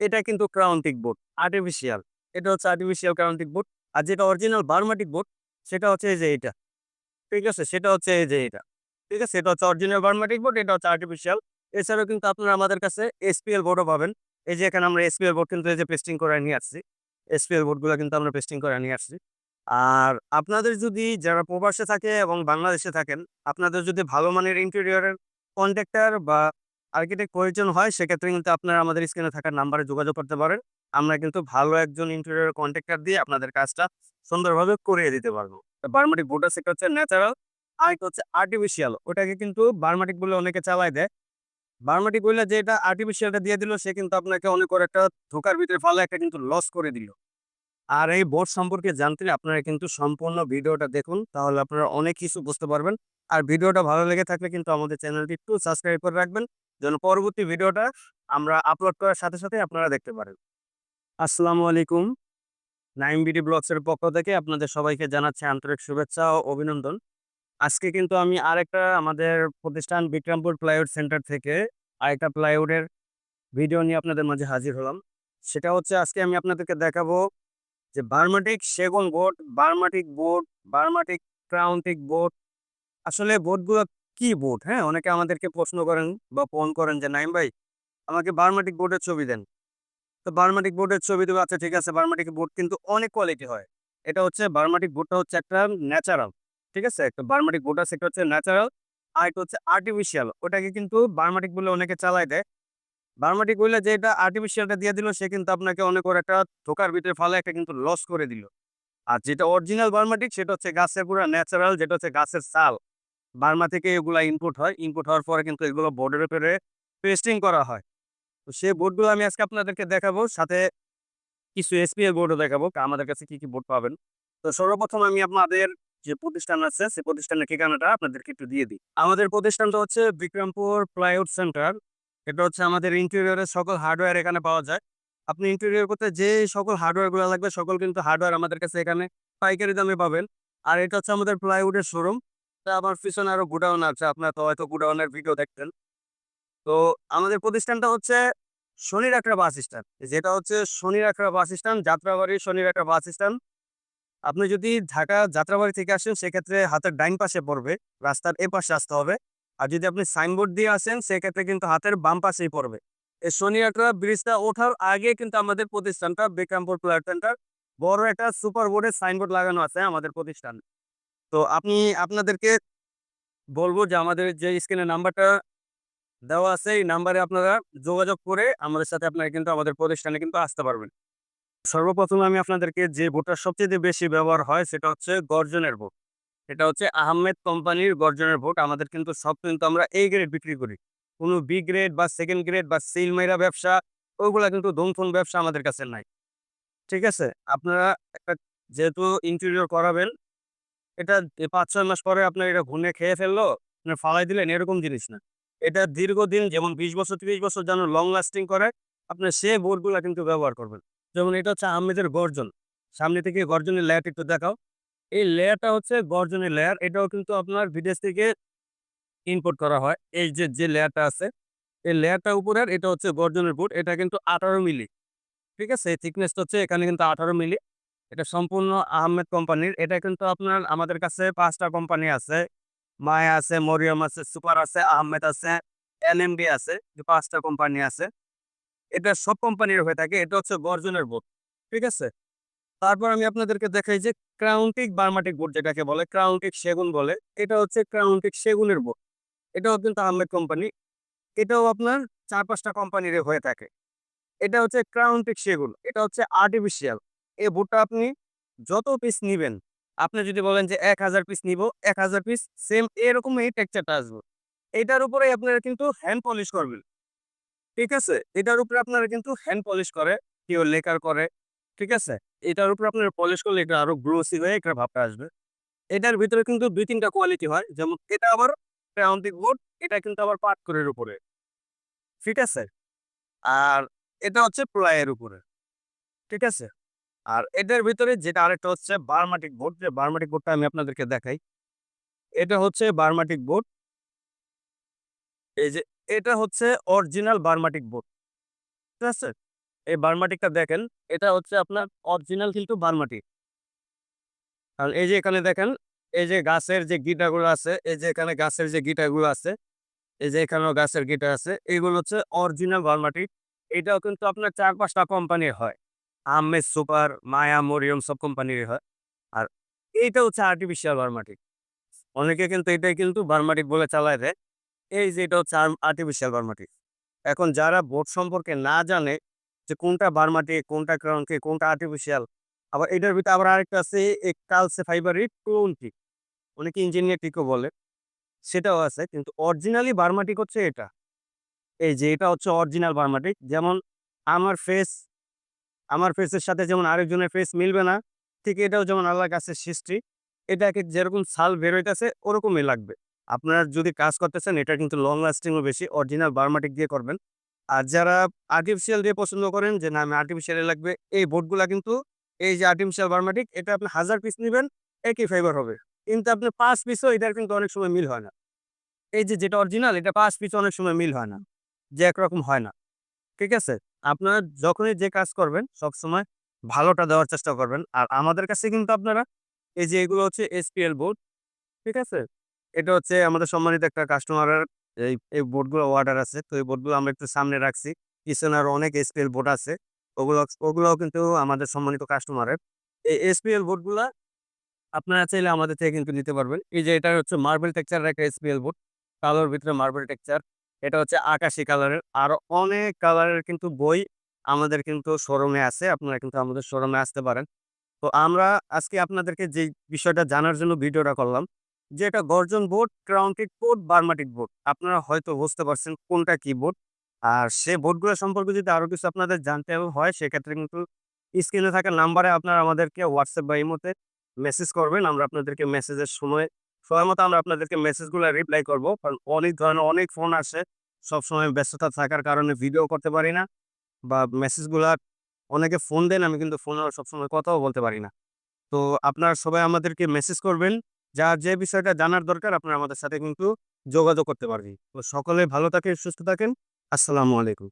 এটা কিন্তু ক্রাউন্টিক board artificial এটা হচ্ছে আর্টিফিশিয়াল ক্রাউন্টিক বোর্ড আর যেটা অরিজিনাল বার্মাটিক বোর্ড সেটা হচ্ছে এই যে এটা ঠিক আছে? সেটা হচ্ছে এই যে এটা ঠিক আছে? এটা হচ্ছে অরিজিনাল বার্মাটিক বোর্ড এটা হচ্ছে আর্টিফিশিয়াল এছাড়াও কিন্তু আপনারা আমাদের কাছে এসপিএল বোর্ডও পাবেন। এই যে এখানে আমরা এসপিএল বোর্ড কিন্তু এই যে পেস্টিং করে নিয়ে আসছি। এসপিএল বোর্ডগুলো কিন্তু আমরা পেস্টিং করে নিয়ে আসছি। আর আপনাদের যদি যারা প্রবাসে থাকে এবং বাংলাদেশে থাকেন, আপনাদের যদি ভালো মানের ইন্টেরিয়রের কন্ট্রাক্টর বা আর্কিটেক্ট প্রয়োজন হয়, সেক্ষেত্রে কিন্তু আপনারা আমাদের স্ক্রিনে থাকার নাম্বারে যোগাযোগ করতে পারেন। আমরা কিন্তু ভালো একজন ইন্টেরিয়র কন্ট্রাক্টর দিয়ে আপনাদের কাজটা সুন্দরভাবে করিয়ে দিতে পারব। বার্মাটিক বোর্ডার সেটা হচ্ছে ন্যাচারাল আর একটা হচ্ছে আর্টিফিশিয়াল ওটাকে কিন্তু বার্মাটিক বলে অনেকে চালাই দেয়। বার্মাটিক বললে যে এটা আর্টিফিশিয়ালটা দিয়ে দিল, সে কিন্তু আপনাকে অনেক করে একটা ধোকার ভিতরে ফলে, একটা কিন্তু লস করে দিল। আর এই বোর্ড সম্পর্কে জানতে আপনারা কিন্তু সম্পূর্ণ ভিডিওটা দেখুন, তাহলে আপনারা অনেক কিছু বুঝতে পারবেন। আর ভিডিওটা ভালো লেগে থাকলে কিন্তু আমাদের চ্যানেলটি একটু সাবস্ক্রাইব করে রাখবেন। যেন পরবর্তী ভিডিওটা আমরা আপলোড করার সাথে সাথে আপনারা দেখতে পারেন। আসসালামু আলাইকুম। নাইম বিডি ব্লগসের পক্ষ থেকে আপনাদের সবাইকে জানাচ্ছি আন্তরিক শুভেচ্ছা ও অভিনন্দন। আজকে কিন্তু আমি আরেকটা আমাদের প্রতিষ্ঠান বিক্রমপুর প্লাইউড সেন্টার থেকে আরেকটা প্লাইউডের ভিডিও নিয়ে আপনাদের মাঝে হাজির হলাম। সেটা হচ্ছে আজকে আমি আপনাদেরকে দেখাবো যে বার্মাটিক সেগুন board Burma teak board Burma teak crown teak board আসলে বোর্ডগুলো কি বোর্ড হ্যাঁ অনেকে আমাদেরকে প্রশ্ন করেন বা ফোন করেন যে নাইম ভাই, আমাকে বার্মাটিক বোর্ডের ছবি দেন। তো বার্মাটিক বোর্ডের ছবি দেবো আচ্ছা ঠিক আছে বার্মাটিক বোর্ড কিন্তু অনেক কোয়ালিটি হয়। এটা হচ্ছে বার্মাটিক বোর্ডটা হচ্ছে একটা ন্যাচারাল ঠিক আছে? একটা বার্মাটিক বোর্ড আছে, এটা হচ্ছে ন্যাচারাল আর এটা হচ্ছে আর্টিফিশিয়াল ওটাকে কিন্তু বার্মাটিক বলে অনেকে চালাই দেয়। বার্মাটিক বললে যে, এটা আর্টিফিশিয়ালটা দিয়ে দিল, সে কিন্তু আপনাকে অনেক করে একটা ধোকার ভিতরে ফলে একটা কিন্তু লস করে দিল। আর যেটা অরিজিনাল বার্মাটিক সেটা হচ্ছে গাছের পুরো ন্যাচারাল যেটা হচ্ছে গাছের সাল বার্মা থেকে এগুলা ইনপুট হয়। ইনপুট হওয়ার পরে কিন্তু এগুলো বোর্ডের উপরে পেস্টিং করা হয়। তো সেই বোর্ডগুলো আমি আজকে আপনাদেরকে দেখাবো, সাথে কিছু এসপিএল বোর্ডও দেখাবো। আমাদের কাছে কি কি বোর্ড পাবেন? তো সর্বপ্রথম আমি আপনাদের যে প্রতিষ্ঠান আছে সেই প্রতিষ্ঠানের ঠিকানাটা আপনাদেরকে একটু দিয়ে দিই। আমাদের প্রতিষ্ঠানটা হচ্ছে বিক্রমপুর প্লাইউড সেন্টার এটা হচ্ছে আমাদের ইন্টেরিয়রের সকল হার্ডওয়্যার এখানে পাওয়া যায়। আপনি ইন্টেরিয়র করতে যে সকল হার্ডওয়্যারগুলো লাগবে, সকল কিন্তু হার্ডওয়্যার আমাদের কাছে এখানে পাইকারি দামে পাবেন। আর এটা হচ্ছে আমাদের প্লাইউডের শোরুম আমার পিছনে আরও গুডাউন আছে, আপনার তো হয়তো গুডাউনের ভিডিও দেখতেন তো আমাদের প্রতিষ্ঠানটা হচ্ছে শনির একটা বাস স্ট্যান্ড। যেটা হচ্ছে শনির একটা বাস স্ট্যান্ড, যাত্রাবাড়ি শনির একটা বাস স্ট্যান্ড। আপনি যদি ঢাকা যাত্রাবাড়ি থেকে আসেন, সেক্ষেত্রে হাতের ডাইন পাশে পড়বে, রাস্তার এ পাশে আসতে হবে। আর যদি আপনি সাইনবোর্ড দিয়ে আসেন, সেক্ষেত্রে কিন্তু হাতের বাম পাশেই পড়বে। এই শনিয়াট্রা ব্রিজটা ওঠার আগে কিন্তু আমাদের প্রতিষ্ঠানটা, বিক্রমপুর প্লেয়ার সেন্টার, বড় একটা সুপার বোর্ডের সাইনবোর্ড লাগানো আছে আমাদের প্রতিষ্ঠান। তো আপনি আপনাদেরকে বলব যে আমাদের যে স্ক্রিনের নাম্বারটা দেওয়া আছে, এই নাম্বারে আপনারা যোগাযোগ করে আমাদের সাথে আপনারা কিন্তু আমাদের প্রতিষ্ঠানে কিন্তু আসতে পারবেন। সর্বপ্রথমে আমি আপনাদেরকে যে বোর্ডটা সবচেয়ে বেশি ব্যবহার হয় সেটা হচ্ছে গর্জনের বোর্ড এটা হচ্ছে আহমেদ কোম্পানির গর্জনের বোর্ড আমাদের কিন্তু সব কিন্তু আমরা এই গ্রেড বিক্রি করি। কোনো বি গ্রেড বা সেকেন্ড গ্রেড বা সিল মেরা ব্যবসা, ওইগুলা কিন্তু ধুমফুন ব্যবসা আমাদের কাছে নাই। ঠিক আছে? আপনারা একটা যেহেতু ইন্টেরিয়র করাবেন এটা পাঁচ ছয় মাস পরে আপনার এটা ঘুনে খেয়ে ফেলল আপনার ফালাই দিলেন, এরকম জিনিস না। এটা দীর্ঘদিন, যেমন বিশ বছর, তিরিশ বছর যেন লং লাস্টিং করে, আপনার সে বোর্ডগুলো কিন্তু ব্যবহার করবেন। যেমন এটা হচ্ছে আহমেদের গর্জন। সামনে থেকে গর্জনের লেয়ারটা একটু দেখাও। এই লেয়ারটা হচ্ছে গর্জনের লেয়ার এটাও কিন্তু আপনার বিদেশ থেকে ইম্পোর্ট করা হয়। এই যে যে লেয়ারটা আছে, এই লেয়ারটা উপরের, এটা হচ্ছে গর্জনের বুট এটা কিন্তু আঠারো মিলি। ঠিক আছে? এই থিকনেসটা হচ্ছে এখানে কিন্তু আঠারো মিলি। এটা সম্পূর্ণ আহমেদ কোম্পানির। এটা কিন্তু আপনার আমাদের কাছে পাঁচটা কোম্পানি আছে। মায়া আছে, মরিয়ম আছে, সুপার আছে, আহমেদ আছে এন এনএমডি আছে যে পাঁচটা কোম্পানি আছে। এটা সব কোম্পানির হয়ে থাকে। এটা হচ্ছে গর্জনের বোর্ড, ঠিক আছে? তারপর আমি আপনাদেরকে দেখাই যে ক্রাউন্টিক বার্মাটিক বোর্ড যেটাকে বলে, ক্রাউন্টিক সেগুন বলে, এটা হচ্ছে ক্রাউন্টিক সেগুনের বোর্ড। এটাও কিন্তু আহমেদ কোম্পানি। এটাও আপনার চার পাঁচটা কোম্পানির হয়ে থাকে। এটা হচ্ছে ক্রাউন্টিক সেগুন। এটা হচ্ছে আর্টিফিশিয়াল। এই বোর্ডটা আপনি যত পিস নিবেন, আপনি যদি বলেন যে এক হাজার পিস নিব, এক হাজার পিস সেম এরকমই টেক্সচারটা আসবে। এটার উপরে আপনারা কিন্তু হ্যান্ড পলিশ করবেন। ঠিক আছে? এটার উপরে আপনারা কিন্তু হ্যান্ড পলিশ করে, কেউ লেকার করে, ঠিক আছে? এটার উপরে আপনার পলিশ করলে এটা আরও গ্রোসি হয়ে একটা ভাবটা আসবে। এটার ভিতরে কিন্তু দুই তিনটা কোয়ালিটি হয়, যেমন এটা আবার ক্রাউন্টিক বোর্ড এটা কিন্তু আবার পাটকরের উপরে। ঠিক আছে? আর এটা হচ্ছে প্লাইয়ের উপরে। ঠিক আছে? আর এটার ভিতরে যেটা আরেকটা হচ্ছে বার্মাটিক বোর্ড, যে বার্মাটিক বোর্ডটা আমি আপনাদেরকে দেখাই। এটা হচ্ছে বার্মাটিক বোর্ড। এই যে এটা হচ্ছে অরিজিনাল বার্মাটিক বোর্ড। ঠিক আছে? এই বার্মাটিকটা দেখেন, এটা হচ্ছে আপনার অরিজিনাল কিন্তু বার্মাটিক। কারণ এই যে এখানে দেখেন, এই যে গাছের যে গিটারগুলো আছে, এই যে এখানে গাছের যে গিটারগুলো আছে, এই যে এখানেও গাছের গিটার আছে এইগুলো হচ্ছে অরিজিনাল বার্মাটিক। এটাও কিন্তু আপনার চার পাঁচটা কোম্পানির হয়। আমেজ সুপার, মায়া মরিয়ম, সব কোম্পানির হয়। আর এইটা হচ্ছে আর্টিফিশিয়াল বার্মাটিক অনেকে কিন্তু এটাই কিন্তু বার্মাটিক বলে চালায় দেয়। এই যে এটা হচ্ছে আর্টিফিশিয়াল বার্মাটিক এখন যারা বোট সম্পর্কে না জানে যে কোনটা বার্মাটিক কোনটা ক্রাউনকে কোনটা আর্টিফিশিয়াল আবার এটার ভিতরে আবার আরেকটা আছে কালসে ফাইবারের টোনটিক অনেকে ইঞ্জিনিয়ার টিকও বলে। সেটাও আছে, কিন্তু অরিজিনালি বার্মাটিক হচ্ছে এটা। এই যে এটা হচ্ছে অরিজিনাল বার্মাটিক যেমন আমার ফেস আমার ফেসের সাথে যেমন আরেকজনের ফেস মিলবে না, ঠিক এটাও যেমন আল্লাহর কাছে সৃষ্টি। এটাকে যেরকম সাল বেরোইতেছে ওরকমই লাগবে। আপনারা যদি কাজ করতেছেন, এটা কিন্তু লং লাস্টিংও বেশি অরিজিনাল বার্মাটিক দিয়ে করবেন। আর যারা আর্টিফিশিয়াল দিয়ে পছন্দ করেন, যে না, আমি আর্টিফিশিয়ালে লাগবে, এই বোর্ডগুলা কিন্তু, এই যে আর্টিফিশিয়াল বার্মাটিক এটা আপনি হাজার পিস নেবেন, একই ফাইবার হবে। কিন্তু আপনি পাঁচ পিসও এটার কিন্তু অনেক সময় মিল হয় না। এই যে যেটা অরিজিনাল এটা পাঁচ পিস অনেক সময় মিল হয় না, যে একরকম হয় না। ঠিক আছে? আপনারা যখনই যে কাজ করবেন, সবসময় ভালোটা দেওয়ার চেষ্টা করবেন। আর আমাদের কাছে কিন্তু আপনারা এই যে এগুলো হচ্ছে এসপিএল বোর্ড ঠিক আছে? এটা হচ্ছে আমাদের সম্মানিত একটা কাস্টমারের এই এই বোর্ডগুলো অর্ডার আছে। তো এই বোর্ডগুলো আমরা একটু সামনে রাখছি। পিছনে আরও অনেক এসপিএল বোর্ড আছে। ওগুলো, ওগুলোও কিন্তু আমাদের সম্মানিত কাস্টমারের এই এসপিএল বোর্ডগুলা আপনারা চাইলে আমাদের থেকে কিন্তু নিতে পারবেন। এই যে এটা হচ্ছে মার্বেল টেক্সচারের একটা এসপিএল বোর্ড কালোর ভিতরে মার্বেল টেক্সচার এটা হচ্ছে আকাশি কালারের। আরও অনেক কালারের কিন্তু বই আমাদের কিন্তু শোরুমে আছে। আপনারা কিন্তু আমাদের শোরুমে আসতে পারেন। তো আমরা আজকে আপনাদেরকে যে বিষয়টা জানার জন্য ভিডিওটা করলাম, যে এটা গর্জন board crown teak board Burma teak board. আপনারা হয়তো বুঝতে পারছেন কোনটা কি বোর্ড। আর সে বোর্ডগুলো সম্পর্কে যদি আরও কিছু আপনাদের জানতে হয়, সেক্ষেত্রে কিন্তু স্ক্রিনে থাকা নাম্বারে আপনারা আমাদেরকে হোয়াটসঅ্যাপ বা ইমোতে মেসেজ করবেন। আমরা আপনাদেরকে মেসেজের সময় সময় মতো আমরা আপনাদেরকে মেসেজগুলো রিপ্লাই করব। কারণ অনেক ধরনের অনেক ফোন আসে, সবসময় ব্যস্ততা থাকার কারণে ভিডিও করতে পারি না বা মেসেজগুলা অনেকে ফোন দেন, আমি কিন্তু ফোনে সবসময় কথাও বলতে পারি না। তো আপনারা সবাই আমাদেরকে মেসেজ করবেন। যা যে বিষয়টা জানার দরকার, আপনারা আমাদের সাথে কিন্তু যোগাযোগ করতে পারবেন। তো সকলে ভালো থাকেন, সুস্থ থাকেন। আসসালামু আলাইকুম।